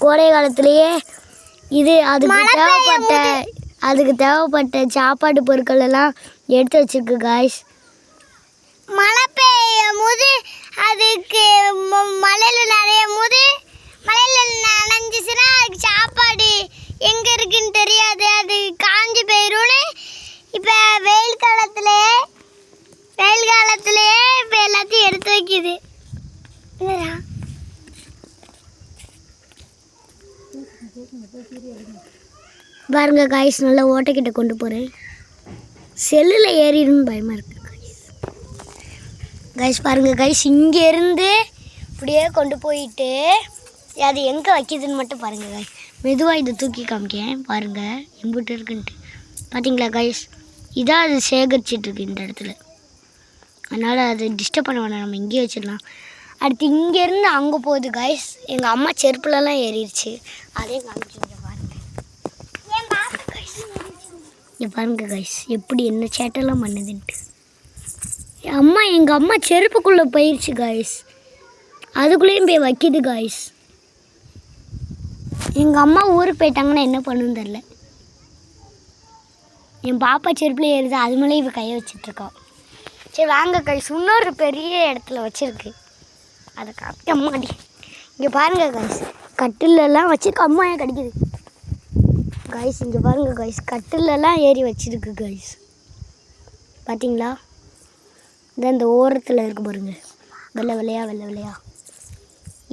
கோடை காலத்துலேயே இது அதுக்கு தேவைப்பட்ட அதுக்கு தேவைப்பட்ட சாப்பாடு பொருட்கள் எல்லாம் எடுத்து வச்சிருக்கு காய்ஸ் மழை பெய்யும் போது அதுக்கு ம- மழையில நனையும் போது மழையில நனைஞ்சிச்சுன்னா அதுக்கு சாப்பாடு எங்க இருக்குன்னு தெரியாது. அது காஞ்சி போயிரும்னு இப்போ வெயில் காலத்திலேயே வெயில் காலத்திலேயே இப்போ எல்லாத்தையும் எடுத்து வைக்குது. பாருங்க காய்ஸ் நல்லா ஓட்டைக்கிட்ட கொண்டு போகிறேன் செல்லில் ஏறிடுன்னு பயமாக இருக்குது காய்ஸ் காய்ஸ் பாருங்க காய்ஸ் இங்கேருந்து இப்படியே கொண்டு போயிட்டு அது எங்கே வைக்கிதுன்னு மட்டும் பாருங்கள் காய்ஸ் மெதுவாக இதை தூக்கி காமிக்கேன் பாருங்கள் எம்பிட்டு இருக்குன்ட்டு. பார்த்தீங்களா காய்ஸ் இதான் அது சேகரிச்சிட்ருக்கு இந்த இடத்துல. அதனால் அதை டிஸ்டர்ப் பண்ண வேணாம். நம்ம இங்கேயே வச்சிடலாம். அடுத்து இங்கேருந்து அங்கே போகுது காய்ஸ் எங்கள் அம்மா செருப்புலலாம் ஏறிடுச்சு. அதையும் காமிச்சிங்க பாருங்க. இங்கே பாருங்க கைஸ் எப்படி என்ன சேட்டெல்லாம் பண்ணுதுன்ட்டு. என் அம்மா எங்கள் அம்மா செருப்புக்குள்ளே போயிடுச்சு காய்ஸ் அதுக்குள்ளேயும் போய் வைக்கிது காய்ஸ் எங்கள் அம்மா ஊருக்கு போயிட்டாங்கன்னா என்ன பண்ணுன்னு தெரில என் பாப்பா செருப்பில் ஏறுது அது மேலே இவ கையை வச்சிட்ருக்கோம் சரி வாங்க கைஸ் இன்னொரு பெரிய இடத்துல வச்சுருக்கு. அதை காப்பிட்டு அம்மா அடி. இங்கே பாருங்கள் கைஸ் கட்டிலெல்லாம் வச்சு அம்மா ஏன் கடிக்குது? கைஸ் இங்கே பாருங்கள் கைஸ் கட்டிலெல்லாம் ஏறி வச்சுருக்கு கைஸ் பார்த்தீங்களா இந்த இந்த ஓரத்தில் இருக்கு பாருங்க. வெள்ளை வெள்ளையா வெள்ளை வெள்ளையா.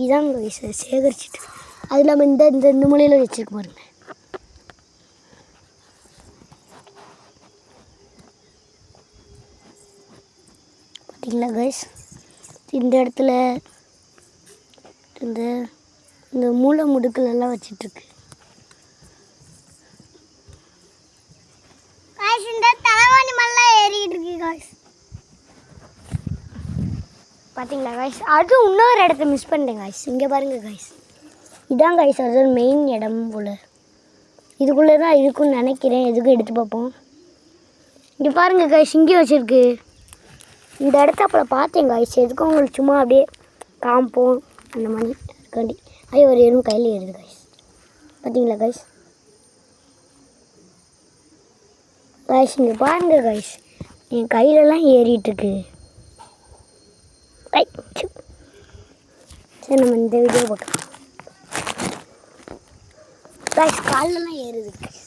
இதான் கைஸ் சேகரிச்சுட்டு. அது இல்லாமல் இந்த இந்த இந்த மூலையில் வச்சுருக்கு பாருங்க. பார்த்தீங்களா கைஸ் இந்த இடத்துல இந்த இந்த மூளை முடுக்கலெல்லாம் வச்சிட்ருக்கு. காய்ஸ் இந்த தலைவாணி மல்லாம் ஏறிட்டு இருக்கு காய்ஸ் பார்த்தீங்களா காய்ஸ் அது இன்னொரு இடத்த மிஸ் பண்ணிட்டேன் காய்ஸ் இங்கே பாருங்கள் காய்ஸ் இதான் காய்ஸ் அது மெயின் இடம் போல். இதுக்குள்ளே தான் இருக்குன்னு நினைக்கிறேன். எதுக்கும் எடுத்து பார்ப்போம். இங்கே பாருங்க காய்ஸ் இங்கே வச்சுருக்கு. இந்த இடத்த அப்புறம் பார்த்தேன் காய்ஸ் எதுக்கும் உங்களுக்கு சும்மா அப்படியே காம்போம் அந்த மாதிரி கண்டி. ஐயோ ஒரு எறும்பு கையில் ஏறுது கைஸ் பார்த்தீங்களா கைஸ் கைஸ் இங்கே பாருங்க கைஸ் என் கையிலலாம் ஏறிட்டுருக்கு. கை சரி நம்ம இந்த வீடியோ பார்க்கலாம். கைஸ் காலெலாம் ஏறுது கைஸ்